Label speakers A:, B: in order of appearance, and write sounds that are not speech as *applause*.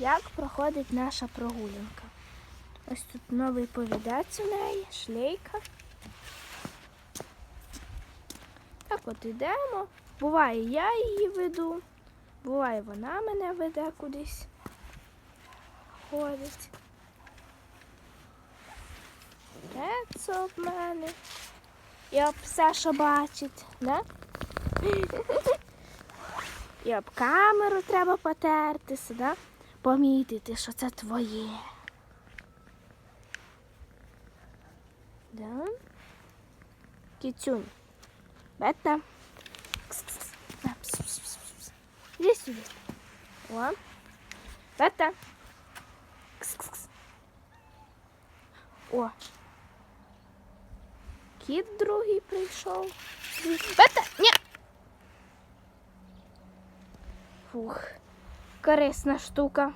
A: як проходить наша прогулянка. Ось тут новий повідець у неї, шлейка. Так от ідемо. Буває, я її веду, буває, вона мене веде кудись. Ходить. Це об мене. І об все, що бачить, да? *laughs* І об камеру треба потертися, да? Помітити, що це твоє. Да? Кіцюнь. Бета. Іди сюди. О. Бета. О. Кіт другий прийшов. Бета! Ні! Фух. Корисна штука.